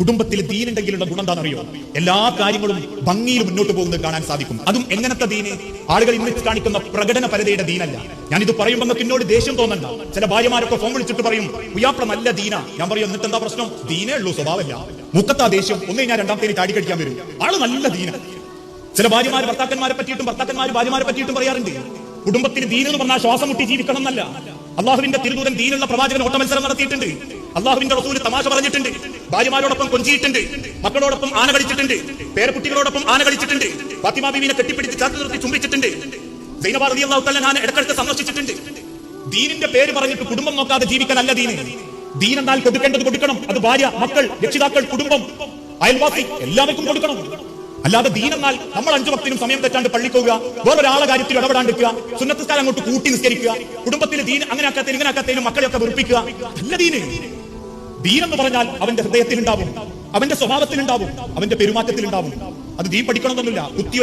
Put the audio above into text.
കുടുംബത്തിൽ ദീനുണ്ടെങ്കിലുള്ള ഗുണം എന്താണെന്നറിയോ? എല്ലാ കാര്യങ്ങളും ഭംഗിയിൽ മുന്നോട്ട് പോകുന്നത് കാണാൻ സാധിക്കും. അതും എങ്ങനത്തെ ദീന്? ആളുകൾ ഇന്ന് കാണിക്കുന്ന പ്രകടന പരതയുടെ ദീനല്ല. ഞാൻ ഇത് പറയുമ്പോൾ എന്നോട് ദേഷ്യം തോന്നണ്ട. ചില ഭാര്യമാരൊക്കെ ഫോൺ വിളിച്ചിട്ട് പറയും ഉയാപ്ര നല്ല ദീന. ഞാൻ പറയും എന്നിട്ട് എന്താ പ്രശ്നം? ദീനേ ഉള്ളൂ സ്വഭാവമല്ല മുക്കത്താ ദേഷ്യം. ഒന്ന് കഴിഞ്ഞാൽ രണ്ടാമത്തേന് ചാടി കടിക്കാൻ വരും. ആൾ നല്ല ദീന. ചില ഭാര്യമാര് ഭർത്താക്കന്മാരെ പറ്റിയിട്ടും ഭർത്താക്കന്മാർ ഭാര്യമാരെ പറ്റിയിട്ടും പറയാറുണ്ട്. കുടുംബത്തിന് ദീന എന്ന് പറഞ്ഞാൽ ശ്വാസം മുട്ടി ജീവിക്കണം എന്നല്ല. അള്ളാഹുവിന്റെ തിരുദൂതൻ ദീനുള്ള പ്രവാചകൻ ഓട്ടമത്സരം നടത്തിയിട്ടുണ്ട്. അള്ളാഹുവിന്റെ റസൂൽ തമാശ പറഞ്ഞിട്ടുണ്ട്. ഭാര്യമാരോടൊപ്പം കൊഞ്ചിയിട്ടുണ്ട് മക്കളോടൊപ്പം ആന കളിച്ചിട്ടുണ്ട് പേരക്കുട്ടികളോടൊപ്പം ആന കളിച്ചിട്ടുണ്ട് ഫാത്തിമ ബീവിനെ കെട്ടിപ്പിടിച്ച് ചാത്തു നിർത്തി ചുംബിച്ചിട്ടുണ്ട്. സൈനബ റളിയല്ലാഹു തആല ഞാൻ ഇടക്കിടക്ക് സന്ദർശിച്ചിട്ടുണ്ട്. ദീനിന്റെ പേര് പറഞ്ഞിട്ട് കുടുംബം നോക്കാതെ ജീവിക്കാനല്ല ദീന്. ദീൻ എന്നാൽ കൊടുക്കേണ്ടത് കൊടുക്കണം അത് ഭാര്യ മക്കൾ രക്ഷിതാക്കൾ കുടുംബം അയൽവാസി എല്ലാവർക്കും കൊടുക്കണം. അല്ലാതെ ദീനെന്നാൽ നമ്മൾ അഞ്ചു ഭക്തിനും സമയം തെറ്റാണ്ട് പള്ളി പോവുക വേറൊരാളെ കാര്യത്തിൽ ഇടപെടാണ്ടിരിക്കുക സുന്നത്തസ്ഥാനം അങ്ങോട്ട് കൂട്ടി നിസ്കരിക്കുക കുടുംബത്തിലെ ദീൻ അങ്ങനെ ആക്കാത്തതിന് ഇങ്ങനെ ആക്കാത്തതിനും മക്കളെയൊക്കെ വെറുപ്പിക്കുക. അല്ല ദീന്. ദീൻ എന്ന് പറഞ്ഞാൽ അവന്റെ ഹൃദയത്തിൽ ഉണ്ടാവും അവന്റെ സ്വഭാവത്തിൽ ഉണ്ടാവും അവന്റെ പെരുമാറ്റത്തിൽ ഉണ്ടാവും അത് ദീൻ പഠിക്കണമെന്നൊന്നുമില്ല.